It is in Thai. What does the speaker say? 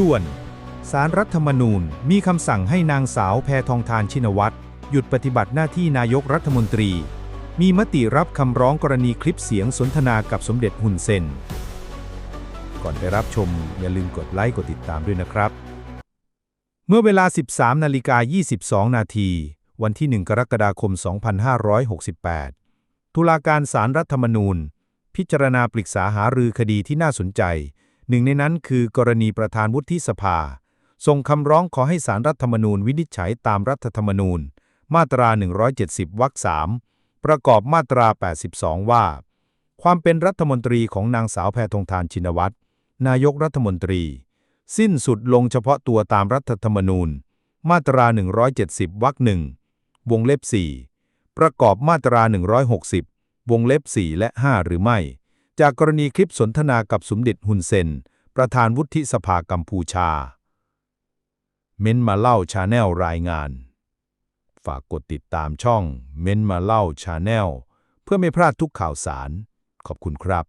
ด่วน สารรัฐธรรมนูญมีคำสั่งให้นางสาวแพทองทานชินวัตรหยุดปฏิบัติหน้าที่นายกรัฐมนตรี มีมติรับคำร้องกรณีคลิปเสียงสนทนากับสมเด็จฮุนเซน ก่อนไปรับชมอย่าลืมกดไลค์กดติดตามด้วยนะครับ เมื่อเวลา 13นาฬิกา22 นาที วันที่ 1 กรกฎาคม 2568 ตุลาการศาลรัฐธรรมนูญ พิจารณาปรึกษาหารือคดีที่น่าสนใจ หนึ่งในนั้นคือกรณีประธานวุฒิสภา ส่งคำร้องขอให้ศาลรัฐธรรมนูญวินิจฉัยตามรัฐธรรมนูญ มาตรา 170 วรรค3ประกอบมาตรา 82 ว่า ความเป็นรัฐมนตรีของนางสาวแพทองทานชินวัตร นายกรัฐมนตรี สิ้นสุดลงเฉพาะตัวตามรัฐธรรมนูญ มาตรา 170 วรรคหนึ่งวงเล็บ 4 ประกอบมาตรา 160 วงเล็บ 4 และ 5 หรือไม่ จากกรณีคลิปสนทนากับสมเด็จฮุนเซน ประธานวุฒิสภากัมพูชา เม้นมาเล่าชาแนลรายงาน ฝากกดติดตามช่อง เม้นมาเล่าชาแนลเพื่อไม่พลาดทุกข่าวสาร ขอบคุณครับ